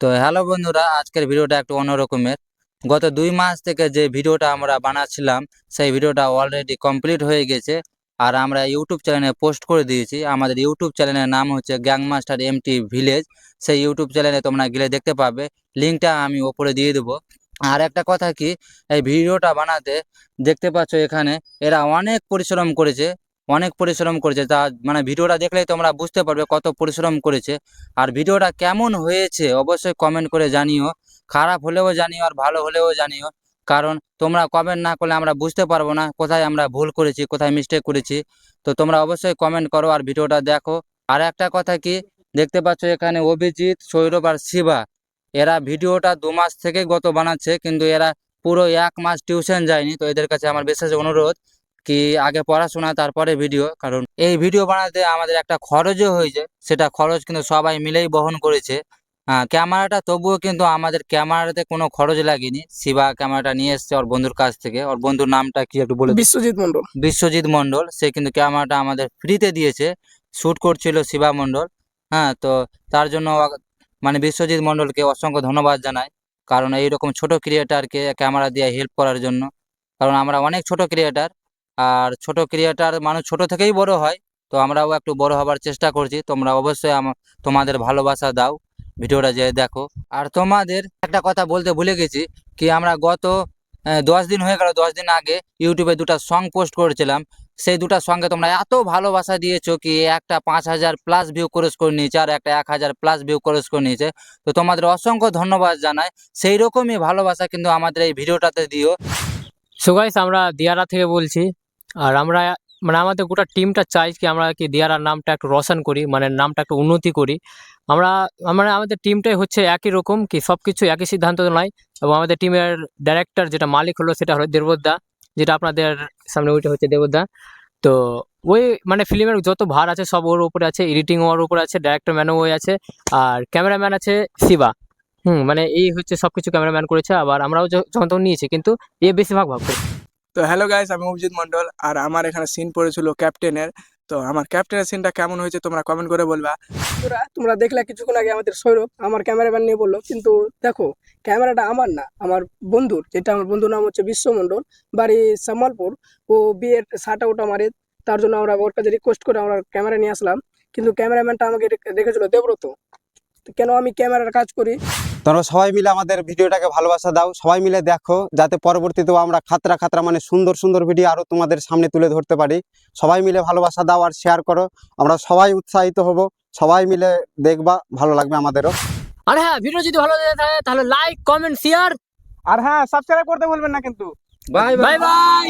তো হ্যালো বন্ধুরা, আজকের ভিডিওটা একটু অন্যরকমের। গত দুই মাস থেকে যে ভিডিওটা আমরা বানাচ্ছিলাম, সেই ভিডিওটা অলরেডি কমপ্লিট হয়ে গেছে। আর আমরা ইউটিউব চ্যানেলে পোস্ট করে দিয়েছি। আমাদের ইউটিউব চ্যানেলের নাম হচ্ছে গ্যাংমাস্টার এমটি ভিলেজ। সেই ইউটিউব চ্যানেলে তোমরা গেলে দেখতে পাবে, লিঙ্কটা আমি ওপরে দিয়ে দেবো। আর একটা কথা কি, এই ভিডিওটা বানাতে দেখতে পাচ্ছ এখানে, এরা অনেক পরিশ্রম করেছে। অনেক পরিশ্রম করেছে। তা মানে ভিডিওটা দেখলেই তোমরা বুঝতে পারবে কত পরিশ্রম করেছে। আর ভিডিওটা কেমন হয়েছে অবশ্যই কমেন্ট করে জানিও। খারাপ হলেও জানিও আর ভালো হলেও জানিও। কারণ তোমরা কমেন্ট না করলে আমরা বুঝতে পারব না কোথায় আমরা ভুল করেছি, কোথায় মিস্টেক করেছি। তো তোমরা অবশ্যই কমেন্ট করো আর ভিডিওটা দেখো। আর একটা কথা কি, দেখতে পাচ্ছ এখানে অভিজিৎ, সৌরভ আর শিবা। এরা ভিডিওটা দু মাস থেকে গত বানাচ্ছে, কিন্তু এরা পুরো এক মাস টিউশন যায়নি। তো এদের কাছে আমার বিশেষ অনুরোধ কি আগে পড়াশোনা তারপরে ভিডিও? কারণ এই ভিডিও বানাতে আমাদের একটা খরচও হয়েছে। সেটা খরচ কিন্তু সবাই মিলেই বহন করেছে। ক্যামেরাটা তবুও কিন্তু আমাদের ক্যামেরাতে কোনো খরচ লাগেনি। শিবা ক্যামেরাটা নিয়ে এসছে ওর বন্ধুর কাছ থেকে। ওর বন্ধুর নামটা কি একটু বলে বিশ্বজিৎ মন্ডল বিশ্বজিৎ মণ্ডল। সে কিন্তু ক্যামেরাটা আমাদের ফ্রিতে দিয়েছে। শ্যুট করছিল শিবা মণ্ডল। হ্যাঁ তো তার জন্য মানে বিশ্বজিৎ মণ্ডলকে অসংখ্য ধন্যবাদ জানাই। কারণ এইরকম ছোট ক্রিয়েটারকে ক্যামেরা দিয়ে হেল্প করার জন্য। কারণ আমরা অনেক ছোট ক্রিয়েটার আর ছোট ক্রিয়েটার মানুষ ছোট থেকেই বড় হয়, তো আমরাও একটু বড় হবার চেষ্টা করছি। তোমরা অবশ্যই তোমাদের ভালোবাসা দাও ভিডিওটা যে দেখো। আর তোমাদের একটা কথা বলতে ভুলে গেছি কি আমরা গত দশ দিন হয়ে গেল, দশ দিন আগে ইউটিউবে দুটো সং পোস্ট করেছিলাম। সেই দুটা সঙ্গে তোমরা এত ভালোবাসা দিয়েছ কি একটা পাঁচ হাজার প্লাস ভিউ ক্রস করে নিয়েছে আর একটা এক হাজার প্লাস ভিউ ক্রস করে নিয়েছে। তো তোমাদের অসংখ্য ধন্যবাদ জানাই। সেই রকমই ভালোবাসা কিন্তু আমাদের এই ভিডিওটাতে দিও। সুগাইস আমরা দিয়ারা থেকে বলছি। আর আমরা মানে আমাদের গোটা টিমটা চাই কি আমরা কি দিয়ারার নামটা একটু রোশন করি মানে নামটা একটু উন্নতি করি। আমরা আমরা আমাদের টিমটাই হচ্ছে একই রকম কি সব কিছু একই সিদ্ধান্ত নয় এবং আমাদের টিমের ডাইরেক্টর যেটা মালিক হলো সেটা হলো দেবদা, যেটা আপনাদের সামনে ওইটা হচ্ছে দেবদা। তো ওই মানে ফিল্মের যত ভার আছে সব ওর উপরে আছে এডিটিং ওর উপরে আছে ডাইরেক্টর ম্যানও ওই আছে, আর ক্যামেরাম্যান আছে শিবা। হুম মানে এই হচ্ছে সব কিছু ক্যামেরাম্যান করেছে, আবার আমরাও যখন তখন নিয়েছি, কিন্তু এ বেশিরভাগ ভাগ করে তো হ্যালো গাইস আমি অভিজিৎ মন্ডল আর আমার এখানে সিন পড়েছিল ক্যাপ্টেনের তো আমার ক্যাপ্টেনের সিনটা কেমন হয়েছে তোমরা কমেন্ট করে বলবা। বন্ধুরা তোমরা দেখলে কিছুক্ষণ আগে আমাদের সৌরভ আমার ক্যামেরাম্যান নিয়ে বলল, কিন্তু দেখো ক্যামেরাটা আমার না, আমার বন্ধুর, যেটা আমার বন্ধুর নাম হচ্ছে বিশ্বমণ্ডল বাড়ি সামালপুর। ও বিয়ের শার্ট আউট মারে, তার জন্য আমরা ওর কাছে রিকোয়েস্ট করে আমরা ক্যামেরা নিয়ে আসলাম। কিন্তু ক্যামেরাম্যানটা আমাকে রেখে- রেখেছিল দেবব্রত। তো কেন আমি ক্যামেরার কাজ করি? তোমরা সবাই মিলে আমাদের ভিডিওটাকে ভালোবাসা দাও সবাই মিলে দেখো যাতে পরবর্তীতেও আমরা খাতরা খাতরা মানে সুন্দর সুন্দর ভিডিও আরও তোমাদের সামনে তুলে ধরতে পারি। সবাই মিলে ভালোবাসা দাও আর শেয়ার করো। আমরা সবাই উৎসাহিত হব সবাই মিলে দেখবা ভালো লাগবে আমাদেরও। আর হ্যাঁ ভিডিও যদি ভালো লেগে থাকে তাহলে লাইক কমেন্ট শেয়ার আর হ্যাঁ সাবস্ক্রাইব করতে বলবেন না কিন্তু। Bye bye bye